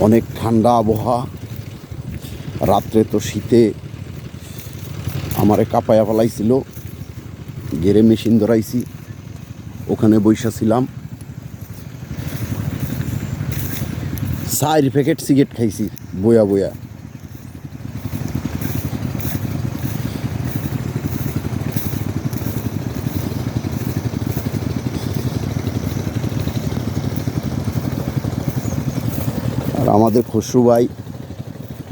অনেক ঠান্ডা আবহাওয়া। রাত্রে তো শীতে আমারে কাপায়া ফেলাইছিল। গেরে মেশিন ধরাইছি। ওখানে বৈশা ছিলাম। চার প্যাকেট সিগারেট খাইছি বয়া বয়া আমাদের খসরু ভাই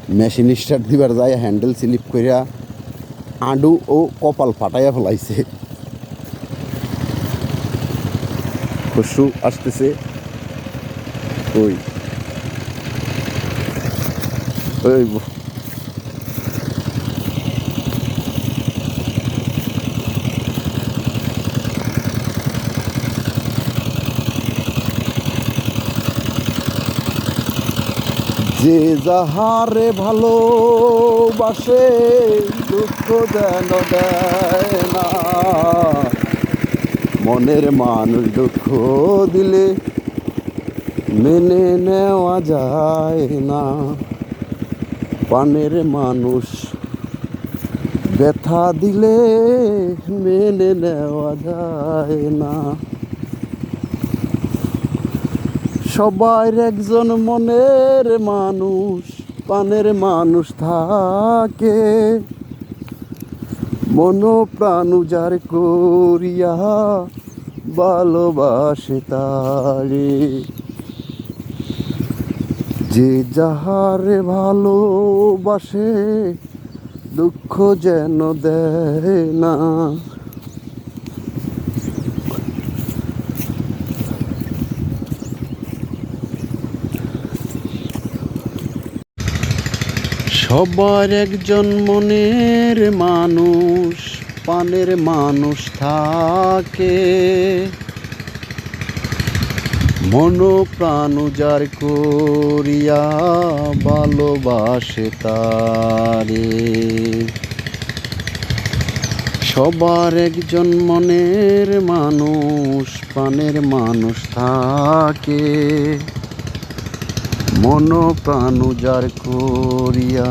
মেশিন স্টার্ট দিবার যায় হ্যান্ডেল স্লিপ করিয়া আডু ও কপাল ফাটাইয়া ফেলাইছে। খসরু আসতেছে। ওই। ওই যে যাহারে ভালোবাসে, দুঃখ যেন দেয় না। মনের মানুষ দুঃখ দিলে মেনে নেওয়া যায় না। পানের মানুষ ব্যথা দিলে মেনে নেওয়া যায় না। সবার একজন মনের মানুষ পানের মানুষ থাকে। মন প্রাণ উজার করিয়া ভালোবাসে তারে। যে যাহারে ভালোবাসে, দুঃখ যেন দেয় না। সবার একজন মনের মানুষ, পানের মানুষ থাকে। মন প্রাণ উজার করিয়া ভালোবাসে তারে। সবার একজন মনের মানুষ, পানের মানুষ থাকে। মন প্রাণ উজার করিয়া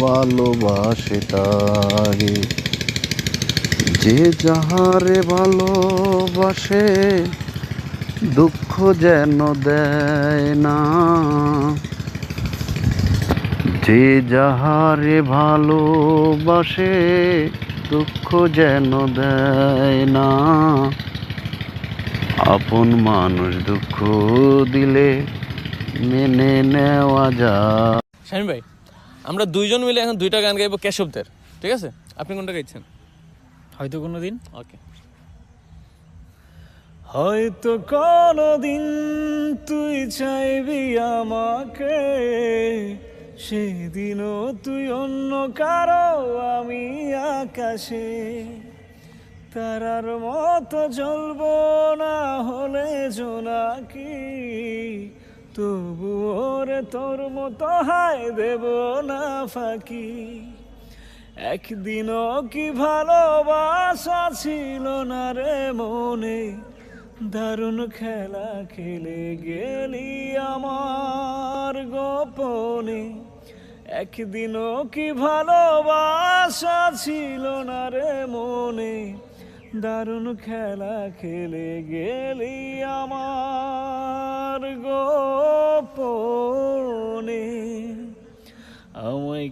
ভালোবাসে তারে। যে যাহারে ভালোবাসে, দুঃখ যেন দেয় না। যে যাহারে ভালোবাসে, দুঃখ যেন দেয় না। আপন মানুষ দুঃখ দিলে মেনে নেওয়া যায় শামিম ভাই আমরা দুইজন মিলে এখন দুইটা গান গাইবো কেশবদের ঠিক আছে? আপনি কোনটা গাইছেন? হয়তো কোনো দিন ওকে। হয়তো কোনদিন তুই চাইবি আমাকে সেদিনও তুই অন্য কারও আমি আকাশে। তারার মতো জ্বলবো না হলে জোনাকি তবু ওরে তোর মতো হায় দেব না ফাঁকি। একদিনও কি ভালোবাসা ছিল না রে মনে? দারুণ খেলা খেলে গেলি আমার গোপনে। একদিনও কি ভালোবাসা ছিল না রে মনে? দারুণ খেলা খেলে গেলি আমার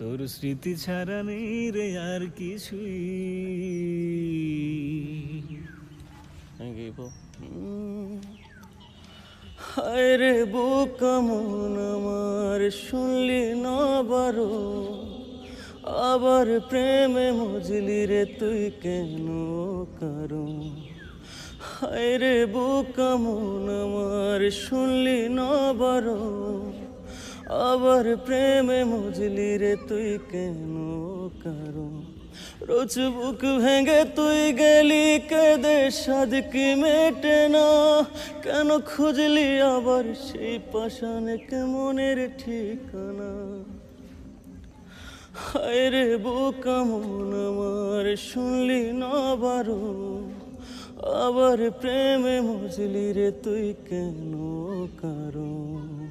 তোর স্মৃতি ছাড়া নেই রে আর কিছুই। রে বুক মন আমার, শুনলি না বারো? আবার প্রেমে মজলি রে তুই কেন কারও? হায় রে বুক মন আমার, শুনলি না বারো? আবার প্রেমে মজলি রে তুই কেন কারণ রোজ বুক ভেঙে তুই গেলি, কেদে সাদ কি মেটে না? কেন খুঁজলি আবার সেই পাশানে কেমনের ঠিকানা? হায় রে বোকা মন আমার, শুনলি না বারো? আবার প্রেমে মজলি রে তুই কেন কারণ